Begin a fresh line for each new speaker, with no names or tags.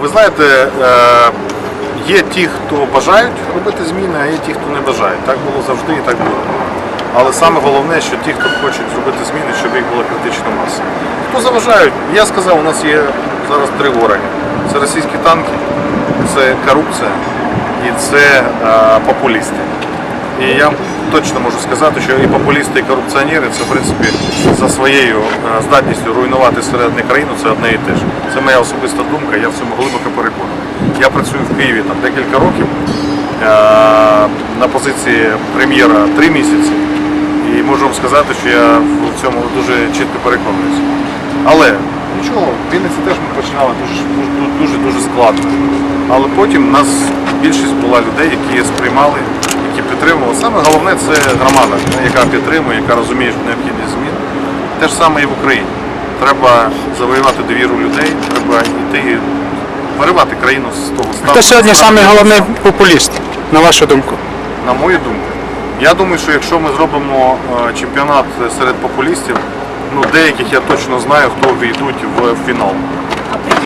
Ви знаєте, е, є ті, хто бажають робити зміни, а є ті, хто не бажають. Так було завжди і так буде. Але саме головне, що ті, хто хочуть зробити зміни, щоб їх була критична маса. Хто заважають? Я сказав, у нас є зараз три вороги. Це російські танки, це корупція і це е, популісти. І я точно можу сказати, що і популісти, і корупціонери це в принципі за своєю е, здатністю руйнувати середину країну це одне і те ж. Це моя особиста думка, я в цьому глибоко переконаний. Я працюю в Києві там декілька років е, на позиції прем'єра три місяці. І можу вам сказати, що я в цьому дуже чітко переконуюся. Але нічого, в Вінниці теж ми починали дуже дуже дуже складно. Але потім у нас більшість була людей, які сприймали, які підтримували. Саме головне це громада, яка підтримує, яка розуміє необхідність змін. Те ж саме і в Україні. Треба завоювати довіру людей, треба йти виривати країну з того стану.
Хто сьогодні
став.
популіст, на вашу думку?
На мою думку, я думаю, що якщо ми зробимо е, чемпіонат серед популістів, ну деяких я точно знаю, хто війдуть в фінал.